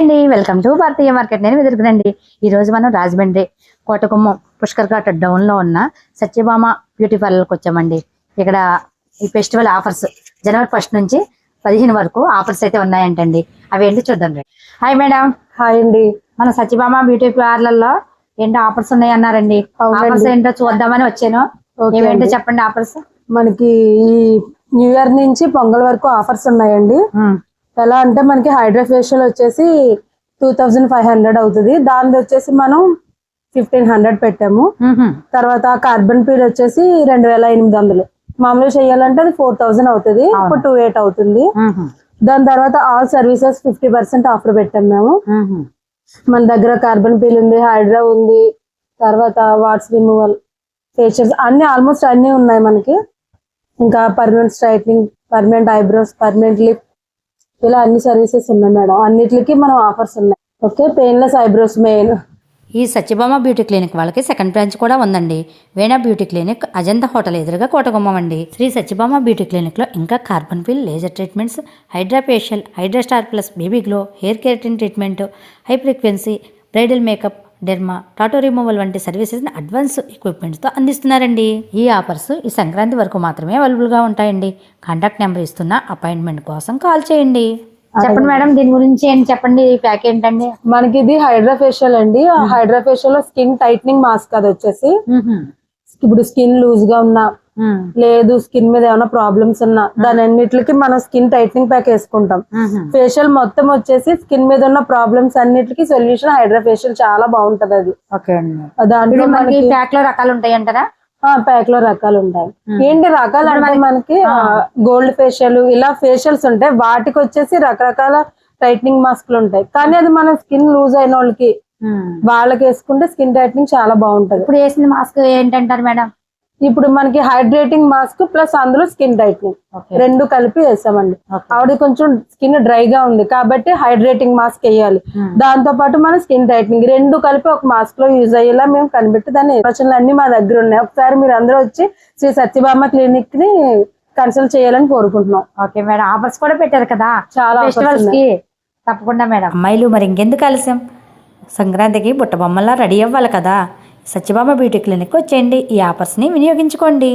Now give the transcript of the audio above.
అండి. Welcome to Bharatiya market నేను ఎదురుకునండి. ఈ రోజు మనం రాజమండ్రి కోటకుమ్మం పుష్కర్ ఘాట్ డౌన్లో ఉన్న సత్యభామ బ్యూటీ పార్లర్కి వచ్చామండి. ఇక్కడ ఈ ఫెస్టివల్ ఆఫర్స్ జనవరి ఫస్ట్ నుంచి పదిహేను వరకు ఆఫర్స్ అయితే ఉన్నాయంటండి. అవి ఏంటి చూద్దాం రండి. హాయ్ మేడం హాయ్ అండి. మన సత్యభామ బ్యూటీ పార్లర్లో ఏంటో ఆఫర్స్ ఉన్నాయి అన్నారండి. ఆఫర్స్ ఏంటో చూద్దామని వచ్చాను. ఏమేంటో. చెప్పండి ఆఫర్స్ మనకి ఈ న్యూ ఇయర్ నుంచి పొంగల్ వరకు ఆఫర్స్ ఉన్నాయండి. ఎలా అంటే మనకి హైడ్రా ఫేషియల్ వచ్చేసి టూ థౌజండ్ ఫైవ్ హండ్రెడ్ అవుతుంది. దాని వచ్చేసి మనం ఫిఫ్టీన్ హండ్రెడ్ పెట్టాము. తర్వాత కార్బన్ పీల్ వచ్చేసి రెండు వేల ఎనిమిది వందలు. మామూలుగా చేయాలంటే అది ఫోర్ థౌజండ్ అవుతుంది. ఇప్పుడు టూ ఎయిట్ అవుతుంది. దాని తర్వాత all services fifty percent offer పెట్టాము మేము. మన దగ్గర కార్బన్ పీల్ ఉంది హైడ్రా ఉంది తర్వాత వాట్స్ రిమూవల్ ఫేషియల్స్ అన్ని ఆల్మోస్ట్ అన్ని ఉన్నాయి మనకి. ఇంకా permanent straightening permanent eyebrows permanent lip ఇలా అన్ని సర్వీసెస్ ఉన్నాయి మేడం. అన్నిటికి మనం ఆఫర్స్ ఉన్నాయి. ఓకే పెయిన్లెస్ ఐబ్రోస్ మెయిన్ ఈ సత్యభామ బ్యూటీ క్లినిక్ వాళ్ళకి సెకండ్ బ్రాంచ్ కూడా ఉందండి. Vena beauty clinic Ajanta hotel ఎదురుగా కోటగుమ్మం అండి. శ్రీ సత్యభామ బ్యూటీ క్లినిక్లో ఇంకా carbon peel laser treatments hydra facial hydra star plus baby glow hair keratin treatment high frequency bridal makeup derma tattoo removal వంటి సర్వీసెస్ని advance ఎక్విప్మెంట్స్తో అందిస్తున్నారండి. ఈ ఆఫర్స్ ఈ సంక్రాంతి వరకు మాత్రమే అవైలబుల్గా ఉంటాయండి. కాంటాక్ట్ నెంబర్ ఇస్తున్న అపాయింట్మెంట్ కోసం కాల్ చేయండి. చెప్పండి మేడం దీని గురించి ఏంటి చెప్పండి? ప్యాక్ ఏంటండి? మనకి ఇది హైడ్రా ఫేషియల్ అండి. ఆ హైడ్రా ఫేషియల్లో స్కిన్ టైట్నింగ్ మాస్క్ అది వచ్చేసి ఇప్పుడు స్కిన్ లూజ్గా ఉన్నా లేదు స్కిన్ మీద ఏమైనా ప్రాబ్లమ్స్ ఉన్నా దాని అన్నిటికి మనం స్కిన్ టైట్నింగ్ ప్యాక్ వేసుకుంటాం. ఫేషియల్ మొత్తం వచ్చేసి స్కిన్ మీద ఉన్న ప్రాబ్లమ్స్ అన్నిటికీ సొల్యూషన్ హైడ్రా ఫేషియల్ చాలా బాగుంటది అది. దాంట్లో మనకి ప్యాక్లో రకాలు ఉంటాయి అంటారా? ప్యాక్లో రకాలు ఉంటాయి. ఏంటి రకాలు అంటే మనకి గోల్డ్ ఫేషియల్ ఇలా ఫేషియల్స్ ఉంటాయి. వాటికి వచ్చేసి రకరకాల టైట్నింగ్ మాస్క్లు ఉంటాయి. కానీ అది మన స్కిన్ లూజ్ అయిన వాళ్ళకి వాళ్ళకి వేసుకుంటే స్కిన్ టైట్నింగ్ చాలా బాగుంటది. ఇప్పుడు వేసిన మాస్క్ ఏంటంటారు మేడం? ఇప్పుడు మనకి హైడ్రేటింగ్ మాస్క్ ప్లస్ అందులో స్కిన్ టైట్నింగ్. ఓకే. రెండు కలిపి వేసామండి. ఆవిడ కొంచెం స్కిన్ డ్రై గా ఉంది కాబట్టి హైడ్రేటింగ్ మాస్క్ వేయాలి. దాంతో పాటు మన స్కిన్ టైట్నింగ్ రెండు కలిపి ఒక మాస్క్లో యూజ్ అయ్యేలా మేము కనిపెట్టి దాని నిర్వచనాలు అన్ని మా దగ్గర ఉన్నాయి. ఒకసారి మీరు అందరూ వచ్చి శ్రీ సత్యభామ క్లినిక్ని కన్సల్ట్ చేయాలని కోరుకుంటున్నాం. Okay madam. ఆఫర్స్ కూడా పెట్టారు కదా? చాలా offers ఫెస్టివల్స్కి? తప్పకుండా మేడం. అమ్మాయిలు మరి ఇంకెందుకు ఆలస్యం? సంక్రాంతికి బుట్ట బొమ్మలా రెడీ అవ్వాలి కదా. సత్యభామ బ్యూటీ క్లినిక్ వచ్చేయండి. ఈ ఆఫర్స్ని వినియోగించుకోండి.